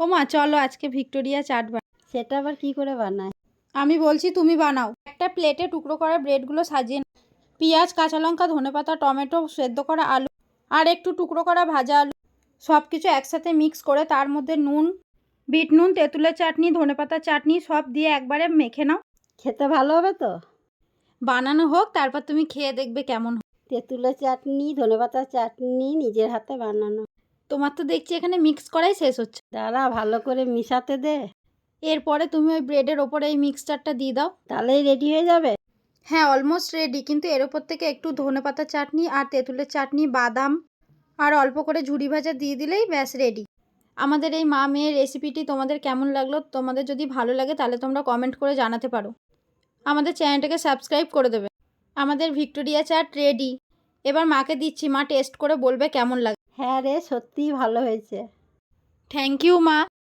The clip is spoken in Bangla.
ও মা চলো আজকে ভিক্টোরিয়া চাট বানাই। সেটা আবার কি করে বানায়? আমি বলছি তুমি বানাও। একটা প্লেটে টুকরো করা ব্রেডগুলো সাজিয়ে। পেঁয়াজ কাঁচা লঙ্কা ধনেপাতা টমেটো সেদ্ধ করা আলু আর একটু টুকরো করা ভাজা আলু সব কিছু একসাথে মিক্স করে তার মধ্যে নুন বিট নুন তেঁতুলের চাটনি ধনেপাতা চাটনি সব দিয়ে একবারে মেখে নাও। খেতে ভালো হবে তো? বানানো হোক তারপর তুমি খেয়ে দেখবে কেমন। তেঁতুলের চাটনি ধনেপাতার চাটনি নিজের হাতে বানানো। তোমার তো দেখছি এখানে মিক্স করাই শেষ হচ্ছে। দাঁড়া ভালো করে মিশাতে দে। এরপরে তুমি ওই ব্রেডের ওপরে এই মিক্সচারটা দিয়ে দাও তাহলেই রেডি হয়ে যাবে। হ্যাঁ অলমোস্ট রেডি কিন্তু এর ওপর থেকে একটু ধনেপাতা চাটনি আর তেঁতুলের চাটনি বাদাম আর অল্প করে ঝুড়ি ভাজা দিয়ে দিলেই ব্যাস রেডি আমাদের এই মা মেয়ের রেসিপিটি তোমাদের কেমন লাগল? তোমাদের যদি ভালো লাগে তাহলে তোমরা কমেন্ট করে জানাতে পারো। আমাদের চ্যানেলটাকে সাবস্ক্রাইব করে দেবে। আমাদের ভিক্টোরিয়া চাট রেডি এবার মাকে দিচ্ছি মা টেস্ট করে বলবে কেমন লাগে হ্যাঁ রে সত্যিই ভালো হয়েছে। থ্যাংক ইউ মা।